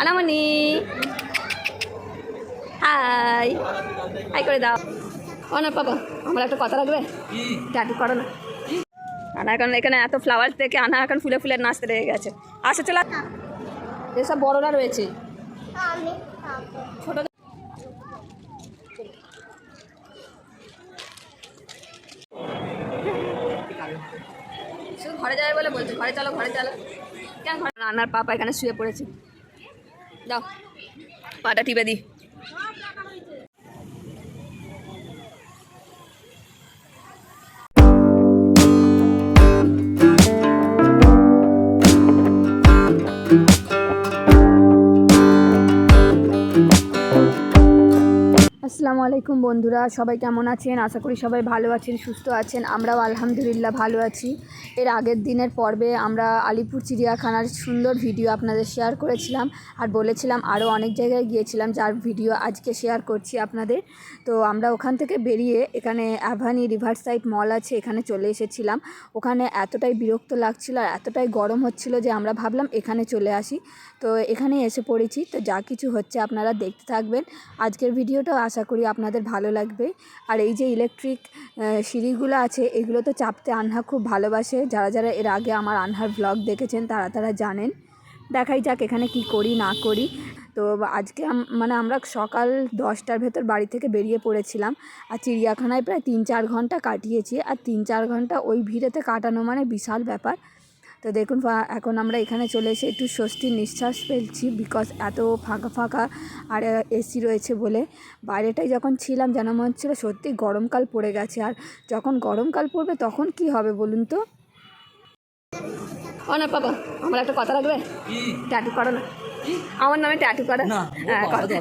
আনামনি high. High করে দাও। ও না বাবা আমার একটা কথা রাখবে ট্যাটু করো না। আনা এখন এখানে এত ফ্লাওয়ার দেখে আনা এখন ফুলে ফুলে নাচতে লেগে গেছে। আসে চলা। এসব বড়রা রয়েছে। ছোট ঘরে যাবে বলে বলছে ঘরে চলো ঘরে চলো। কেন ঘরে রান্নার পাপা এখানে শুয়ে পড়েছে। যাও পাটা টিপে দিই আসসালামু আলাইকুম বন্ধুরা, সবাই কেমন আছেন? আশা করি সবাই ভালো আছেন, সুস্থ আছেন। আমরাও আলহামদুলিল্লাহ ভালো আছি। এর আগের দিনের পর্বে আমরা আলিপুর চিড়িয়াখানার সুন্দর ভিডিও আপনাদের শেয়ার করেছিলাম আর বলেছিলাম আরও অনেক জায়গায় গিয়েছিলাম যার ভিডিও আজকে শেয়ার করছি আপনাদের। তো আমরা ওখান থেকে বেরিয়ে এখানে অ্যাভানি রিভার সাইড মল আছে, এখানে চলে এসেছিলাম। ওখানে এতটাই বিরক্ত লাগছিল আর এতটাই গরম হচ্ছিল যে আমরা ভাবলাম এখানে চলে আসি। তো এখানে এসে পড়েছি। তো যা কিছু হচ্ছে আপনারা দেখতে থাকবেন। আজকের ভিডিওটাও আশা করি আপনাদের ভালো লাগবে। আর এই যে ইলেকট্রিক সিঁড়িগুলো আছে, এগুলো তো চাপতে আনহা খুব ভালোবাসে। যারা যারা এর আগে আমার আনহার ব্লগ দেখেছেন, তারা তারা জানেন। দেখাই যাক এখানে কি করি, না করি। তো আজকে মানে আমরা সকাল দশটার ভেতর বাড়ি থেকে বেরিয়ে পড়েছিলাম। আর চিড়িয়াখানায় প্রায় তিন চার ঘণ্টা কাটিয়েছি। আর তিন চার ঘণ্টা ওই ভিড়েতে কাটানো মানে বিশাল ব্যাপার। তো দেখুন এখন আমরা এখানে চলে এসে একটু স্বস্তির নিঃশ্বাস ফেলছি বিকজ এত ফাঁকা ফাঁকা আর এসি রয়েছে বলে। বাইরেটায় যখন ছিলাম যেন মনে হচ্ছিল সত্যি গরমকাল পড়ে গেছে। আর যখন গরমকাল পড়বে তখন কি হবে বলুন তো? ও না বাবা আমার একটা কথা রাখবে ট্যাটু করো না। আমার নামে ট্যাটু করো। না,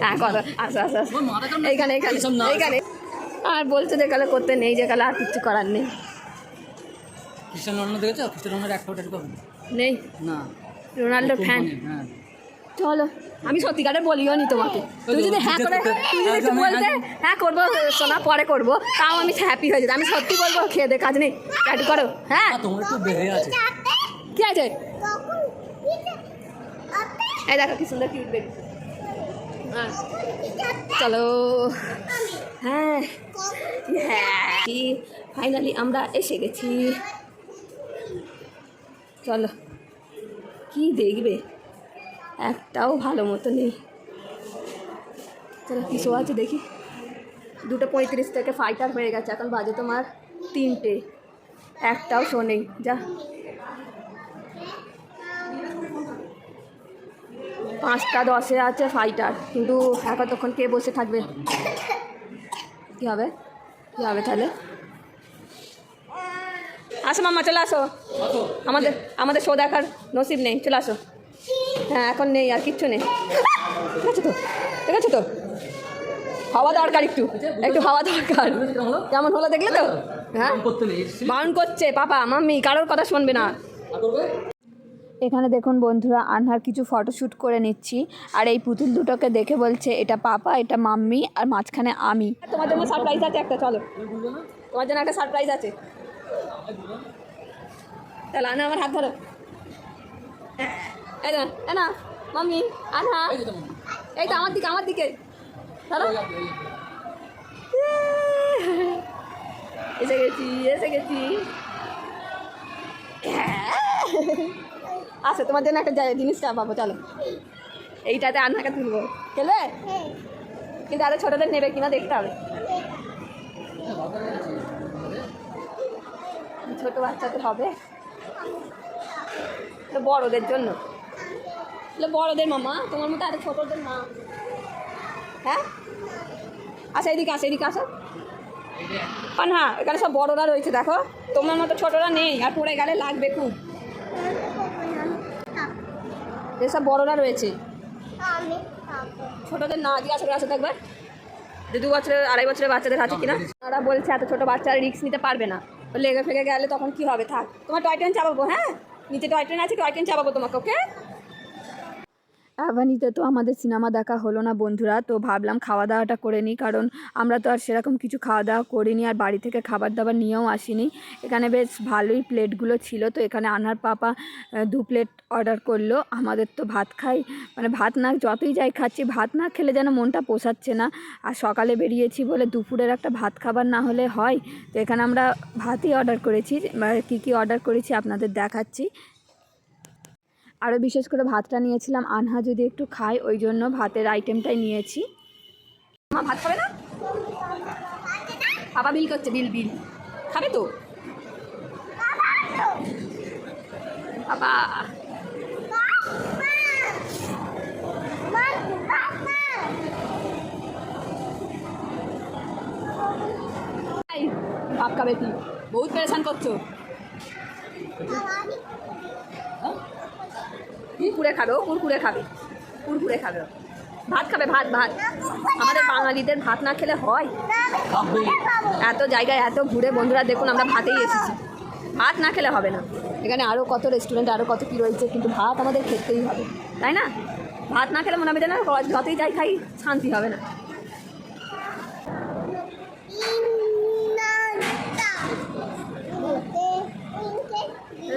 হ্যাঁ করো। আচ্ছা আচ্ছা এইখানে এইখানে এইখানে আর বলছে যে কালে করতে নেই যে কালে আর কিচ্ছু করার নেই। খ্রিস্টান রোনাল্ডো দেখেছ? খ্রিস্টান রোনাল্ডো এক ফোটা পাবেন নেই। না। রোনাল্ডোর ফ্যান হ্যাঁ। চলো আমি সত্যিকারে বলিও নি তোমাকে। তুমি যদি হ্যাঁ করে তুমি যদি একটু বলতে হ্যাঁ করব সোনা পরে করব তাও আমি হ্যাপি হয়ে যেত আমি সত্যি বলব খেয়ে দে কাজ নেই। ট্যাটু করো হ্যাঁ? তোমার একটু বেড়ে আছে। কি আছে? এই দেখো কি সুন্দর কিউট বেবি হ্যাঁ। চলো। হ্যাঁ। হ্যাঁ। কি? ফাইনালি আমরা এসে গেছি। চলো। কি দেখবে? একটাও ভালো মতো নেই। চলো কি শো আছে দেখি। দুটো পঁয়ত্রিশ থেকে ফাইটার হয়ে গেছে, এখন বাজে তোমার তিনটে। একটাও শো নেই, যা। পাঁচটা দশে আছে ফাইটার কিন্তু এখন তখন কে বসে থাকবে? কী হবে? কী হবে তাহলে? আসো মাম্মা চলে আসো। আমাদের আমাদের শো দেখার নসিব নেই চলে আসো। হ্যাঁ এখন নেই আর কিচ্ছু নেই। ঠিক আছে তো? ঠিক আছে তো? হাওয়া দরকার একটু একটু হাওয়া দরকার। কেমন হলো দেখলে তো? হ্যাঁ? বাউন করছে পাপা মাম্মি কারোর কথা শুনবে না। এখানে দেখুন বন্ধুরা আনহার কিছু ফটোশ্যুট করে নিচ্ছি। আর এই পুতুল দুটোকে দেখে বলছে এটা পাপা এটা মাম্মি আর মাঝখানে আমি। তোমার জন্য সারপ্রাইজ আছে একটা চলো। তোমার জন্য একটা সারপ্রাইজ আছে। তাহলে আনা আমার হাত ধরো। এই না এ না মাম্মি এই এই তো আমার দিকে আমার দিকে। ধরো। এসে গেছি এসে গেছি। আচ্ছা তোমার জন্য একটা জায়গা- জিনিসটা পাবো চলো। এইটাতে আন্নাকে তুলবো। খেলবে? কিন্তু আরও ছোটদের নেবে কিনা দেখতে হবে। ছোট বাচ্চাদের হবে। বড়দের জন্য। বড়দের মামা তোমার মতো আরও ছোটদের মা। হ্যাঁ? আচ্ছা এদিকে আসো এদিকে আসো। আর না এখানে সব বড়রা রয়েছে দেখো। তোমার মতো ছোটরা নেই আর পড়ে গেলে লাগবে খুব। এসব বড়রা রয়েছে। ছোটদের না জিজ্ঞাসা করে আসো একবার। যে দু বছরের আড়াই বছরের বাচ্চাদের আছে কিনা? ওরা বলছে এত ছোটো বাচ্চারা রিস্ক নিতে পারবে না। লেগে ফেগে গেলে তখন কি হবে? থাক, তোমার টয় ট্রেন চাপাবো হ্যাঁ? নিচে টয় ট্রেন আছে টয় ট্রেন চাপাবো তোমাকে ওকে অ্যাভানিতে তো আমাদের সিনেমা দেখা হলো না বন্ধুরা, তো ভাবলাম খাওয়া দাওয়াটা করে নিই, কারণ আমরা তো আর সেরকম কিছু খাওয়া দাওয়া করিনি আর বাড়ি থেকে খাবার দাবার নিয়েও আসিনি। এখানে বেশ ভালোই প্লেটগুলো ছিল, তো এখানে আনার পাপা দু প্লেট অর্ডার করল। আমাদের তো ভাত খাই মানে ভাত না, যতই যাই খাচ্ছি, ভাত না খেলে যেন মনটা পোষাচ্ছে না। আর সকালে বেরিয়েছি বলে দুপুরের একটা ভাত খাবার না হলে হয়। তো এখানে আমরা ভাতই অর্ডার করেছি কী কী অর্ডার করেছি আপনাদের দেখাচ্ছি। আরও বিশেষ করে ভাতটা নিয়েছিলাম। আনহা যদি একটু খায়, ওই জন্য ভাতের আইটেমটাই নিয়েছি। মা, ভাত খাবে না? বাবা বিল করছে বিল বিল খাবে তো? বাবা। খাবে কি? বহুত পরেশান করছ? কুরকুরে খাবে ও কুরকুরে খাবে কুরকুরে খাবে। ভাত খাবে ভাত ভাত। আমাদের বাঙালিদের ভাত না খেলে হয়? এত জায়গায় এত ঘুরে বন্ধুরা দেখুন আমরা ভাতেই এসেছি। ভাত না খেলে হবে না। এখানে আরও কত রেস্টুরেন্ট আরও কত কী রয়েছে কিন্তু ভাত আমাদের খেতেই হবে। তাই না? ভাত না খেলে মনে হবে যেন যতই যাই খাই শান্তি হবে না।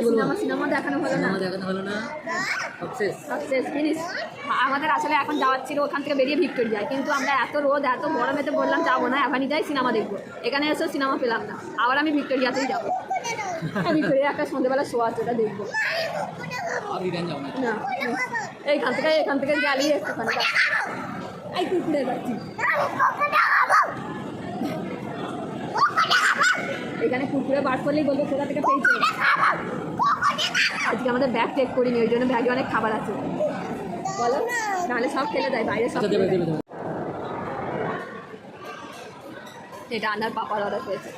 সিনেমা সিনেমা দেখানো হলো না। দেখানো হলো না। সব শেষ সাকসেস ফিনিশ আমাদের আসলে এখন যাওয়ার ছিল ওখান থেকে বেরিয়ে ভিক্টোরিয়ায়। কিন্তু আমরা এত রোদ এত গরমেতে বললাম যাব না এখনই যাই সিনেমা দেখব। এখানে এসেও সিনেমা পেলাম না। আবার আমি ভিক্টোরিয়াতেই যাব। ভিক্টোরিয়া একটা সন্ধ্যেবেলা শো আছে ওটা দেখব। না। না এইখান থেকে এখান থেকে গেলেই একটুখানি। এই কুকুরে যাচ্ছি এখানে কুকুরে বার করলেই বলব কোথা থেকে পেয়েছে? আজকে আমাদের ব্যাগ চেক করিনি ওই জন্য ব্যাগে অনেক খাবার আছে। বলো নাহলে সব ফেলে দেয় বাইরে সব আচ্ছা এটা আনার পাপার অর্ডার হয়েছে।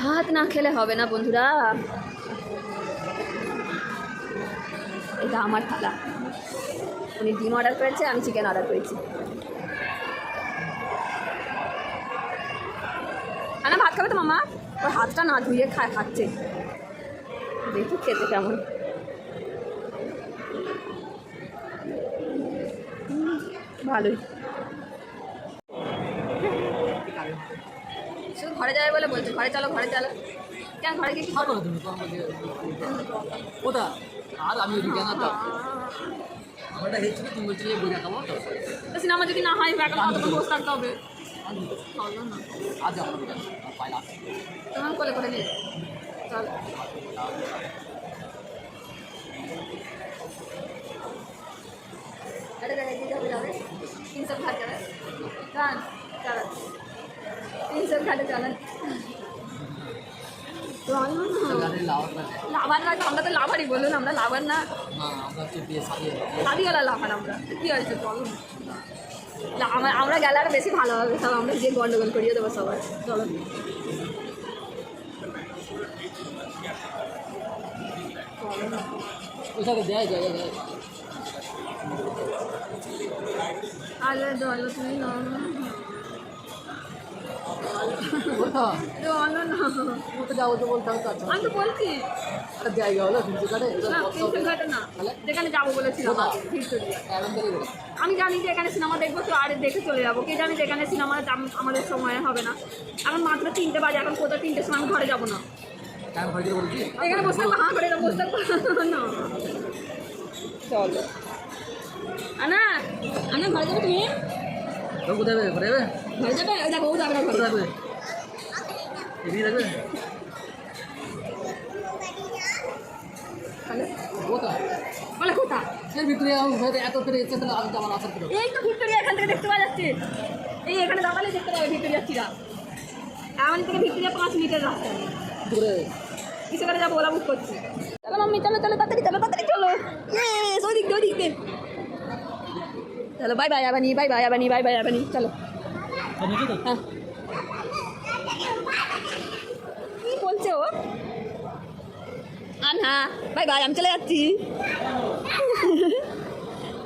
ভাত না খেলে হবে না বন্ধুরা। এটা আমার থালা উনি ডিম অর্ডার করেছে আমি চিকেন অর্ডার করেছি আনা ভাত খাবে তো মামা? ওর হাতটা না ধুয়ে খায় খাচ্ছে। দেখি খেতে কেমন। ভালোই। শুধু ঘরে যাবে বলে বলছে ঘরে চলো ঘরে চলো। কেন ঘরে গিয়ে কোথা আর আমি আমারটা হেঁচে তুমি বলছিলে বোঝা খাব তো। সিনেমা যদি না হয় ব্যাকআপ বসে থাকতে হবে। আর দিতে। চলো না আর যাও না রিটার্ন পাইলা তোমার কোলে করে নিয়ে চল अरे जाने की जाओ जाओ इन सब खा चला जान चला इन सब खाते चला গাড়ি লাউড লাগে লাভার না আমরা তো লাভারই বলুন আমরা লাভার না না আমরা হচ্ছে বিয়ে সারিয়ে দাদিওয়ালা লাভার আমরা কী হয়েছে চলো না, আমরা আমরা গেলে আরও বেশি ভালো হবে সব আমরা গিয়ে গন্ডগোল করিয়ে দেবো সবাই চলো। আলো চলো তুমি জায়গা হলো যেখানে যাব বলেছিলাম আমি জানি যে এখানে সিনেমা দেখব তো আর দেখে চলে যাব কে জানি যে এখানে সিনেমা আমাদের সময় হবে না এখন মাত্র তিনটে বাজে এখন কোথাও তিনটের সময় আমি ঘরে যাব না হয়ে এখানে বসে থাকব হাঁ করে বসে থাকব না চলো আনা আনা ঘরে যাবে তুমি কোথায় ঘরে যাবে ঘরে যাবে কোথা এর ভিতরে এত করে এসে তাহলে এই তো ভিক্টোরিয়া এখান থেকে দেখতে পাওয়া যাচ্ছে এই এখানে দাঁড়ালে দেখতে পাবে ভিক্টোরিয়া চিরা এমন থেকে ভিক্টোরিয়া পাঁচ মিনিটের রাস্তা করে কিসে করে যাব ওলা বুক করছি চলো মাম্মি চলো চলো তাড়াতাড়ি চলো তাড়াতাড়ি চলো ওই দিক দিয়ে ওই চলো bye bye Abani bye bye Abani bye bye Abani চলো হ্যাঁ কি বলছে ও? আন হ্যাঁ বাই বাই, আমি চলে যাচ্ছি।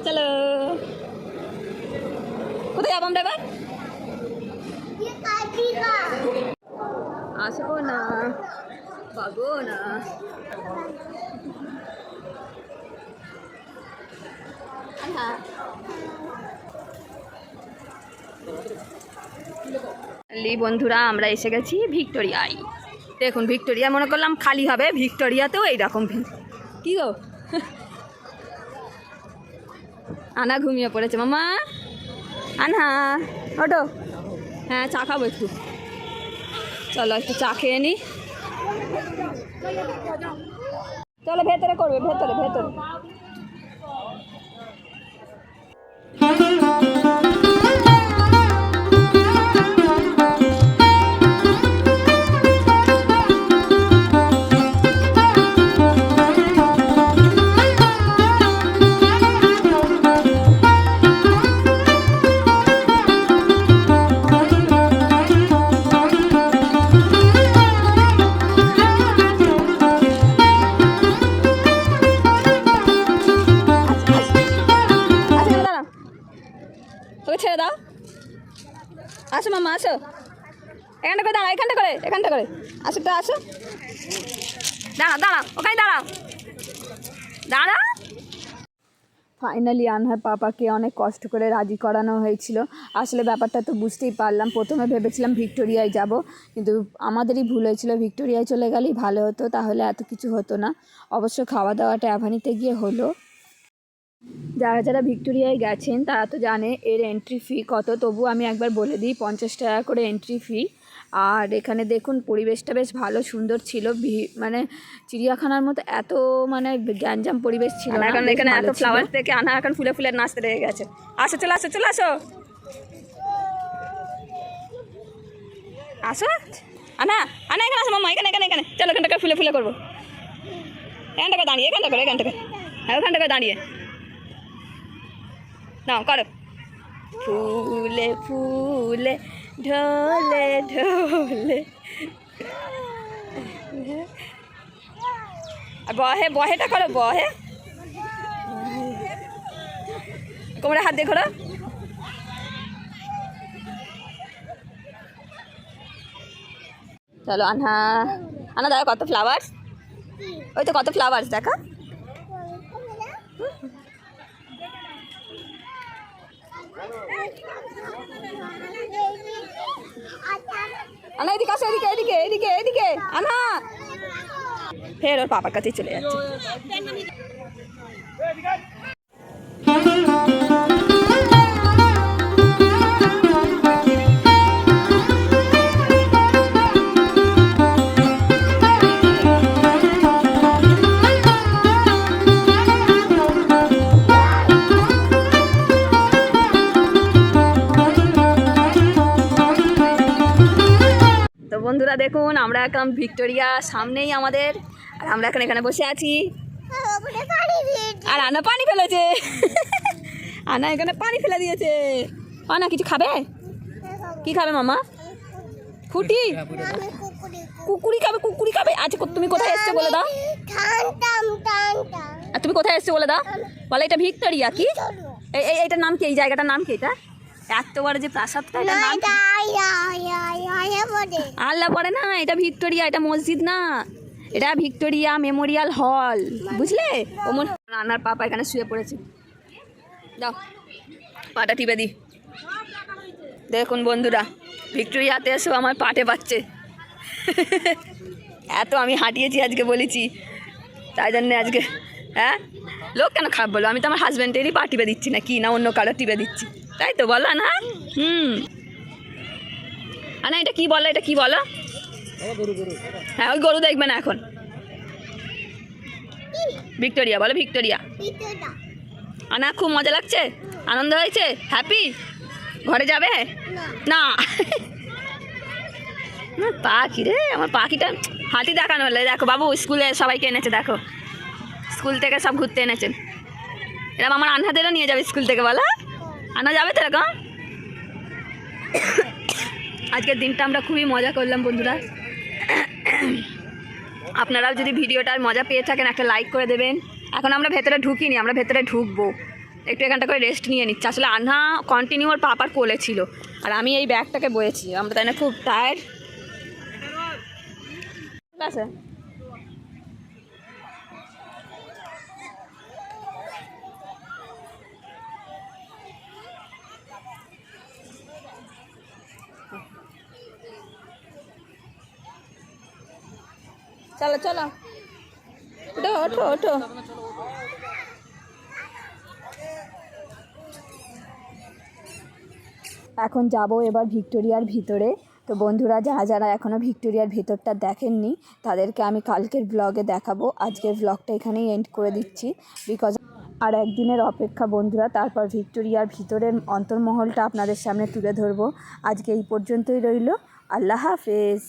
চলো। কোথায় যাব আমরা এবার? আসব না, পাবো না। হ্যাঁ লি বন্ধুরা, আমরা এসে গেছি ভিক্টোরিয়ায়। দেখুন, ভিক্টোরিয়া, মনে করলাম খালি হবে, ভিক্টোরিয়াতেও এইরকম কী গো? আনা ঘুমিয়ে পড়েছে, মামা। আনা ওটো হ্যাঁ চা খাব একটু। চলো, একটু চা খেয়ে নি। চলো, ভেতরে করবে, ভেতরে ভেতরে। দাও। আসো মামা, আসো। এখানটা করে দাঁড়াও, এখানটা করে এখানটা করে। আসো তো, আসো। দাঁড়া দাঁড়া ওখানে দাঁড়াও। দাঁড়া ফাইনালি আনহার পাপাকে অনেক কষ্ট করে রাজি করানো হয়েছিল। আসলে ব্যাপারটা তো বুঝতেই পারলাম। প্রথমে ভেবেছিলাম ভিক্টোরিয়ায় যাব, কিন্তু আমাদেরই ভুল হয়েছিল। ভিক্টোরিয়ায় চলে গেলেই ভালো হতো, তাহলে এত কিছু হতো না। অবশ্য খাওয়া দাওয়াটা অ্যাভানিতে গিয়ে হলো। যারা যারা ভিক্টোরিয়ায় গেছেন তারা তো জানে এর এন্ট্রি ফি কত। তবু আমি একবার বলে দিই পঞ্চাশ টাকা করে এন্ট্রি ফি আর এখানে দেখুন পরিবেশটা বেশ ভালো সুন্দর ছিল। মানে চিড়িয়াখানার মতো এত মানে গ্যাঞ্জাম পরিবেশ ছিল না এখন এখানে এত ফ্লাওয়ার থেকে আনা এখন ফুলে ফুলে নাচতে লেগে গেছে। আসো চলে আসো চলে আসো। আসো। আনা আনা এখানে আসো মামা এখানে এখানে এখানে। চলো এখানটাকে ফুলে ফুলে করব। এখানটাকে দাঁড়িয়ে এখানটা করে এখানটাকে। হ্যাঁ ওখানটাকে দাঁড়িয়ে। নাও করো। ফুলে ফুলে ঢোলে ঢোলে। আর বহে বহেটা করো বহে। কোমরে হাত দিয়ে ঘোরো। চলো আনহা। আনা দাদা কত ফ্লাওয়ার্স ওই তো কত ফ্লাওয়ার্স দেখা। আনা এদিকে আসো এদিকে এদিকে এদিকে এদিকে। আনা। ফের ওর পাপার কাছে চলে যাচ্ছে। বন্ধুরা দেখুন, আমরা এখন ভিক্টোরিয়া সামনেই আমাদের। আর আমরা এখন এখানে বসে আছি। আর আনা পানি ফেলেছে। আনা এখানে পানি ফেলে দিয়েছে। আনা, কিছু খাবে? কি খাবে মামা? ফুটি কুকুরি খাবে কুকুরি খাবে? আচ্ছা তুমি কোথায় এসছো বলে দাও। আর তুমি কোথায় এসছো বলে দাও? বলে এটা ভিক্টোরিয়া, কি? এই এইটার নাম কি? এই জায়গাটার নাম কি এটা? এত বড় যে প্রাসাদটা? আল্লাহ পড়ে না এটা ভিক্টোরিয়া এটা মসজিদ না। এটা ভিক্টোরিয়া মেমোরিয়াল হল বুঝলে? ও মনে রান্নার পাপা এখানে শুয়ে পড়েছে। দাও পাটা টিপে দি। দেখুন বন্ধুরা ভিক্টোরিয়াতে এসেও আমার পাটে পাচ্ছে এত আমি হাঁটিয়েছি আজকে বলেছি। তাই জন্যে আজকে হ্যাঁ? লোক কেন খারাপ বলো? আমি তো আমার হাজব্যান্ডেরই পা টিপে দিচ্ছি না কি না অন্য কারও টিপে দিচ্ছি। তাই তো বলো না? হুম। আনা এটা কি বলো এটা কি বলো? হ্যাঁ ওই গরু দেখবে না এখন। ভিক্টোরিয়া বলো ভিক্টোরিয়া। আনা খুব মজা লাগছে? আনন্দ হয়েছে? হ্যাপি? ঘরে যাবে? না। না, পাখি রে আমার পাখিটা হাতি দেখানো হলে। দেখো বাবু স্কুলে সবাইকে এনেছে দেখো। স্কুল থেকে সব ঘুরতে এনেছেন এরকম আমার আনহাদেরও নিয়ে যাবে স্কুল থেকে বলো? আনা যাবে তো এরকম আজকের দিনটা আমরা খুবই মজা করলাম, বন্ধুরা। আপনারাও যদি ভিডিওটার মজা পেয়ে থাকেন, একটা লাইক করে দেবেন। এখন আমরা ভেতরে ঢুকিনি, আমরা ভেতরে ঢুকবো। একটু এখানটা করে রেস্ট নিয়ে নিচ্ছি। আসলে আনহা কন্টিনিউ ওর পাপার কোলে ছিল, আর আমি এই ব্যাগটাকে বয়েছি। আমরা তাই না খুব টায়ার্ড ঠিক আছে? চলো চলো। ওঠো ওঠো ওঠো এখন যাব এবার ভিক্টোরিয়ার ভিতরে। তো বন্ধুরা, যারা যারা এখনও ভিক্টোরিয়ার ভিতরটা দেখেননি, তাদেরকে আমি কালকের ব্লগে দেখাবো। আজকের ব্লগটা এখানেই এন্ড করে দিচ্ছি। বিকজ আর একদিনের অপেক্ষা বন্ধুরা, তারপর ভিক্টোরিয়ার ভিতরের অন্তর্মহলটা আপনাদের সামনে তুলে ধরবো। আজকে এই পর্যন্তই রইল। আল্লাহ হাফেজ।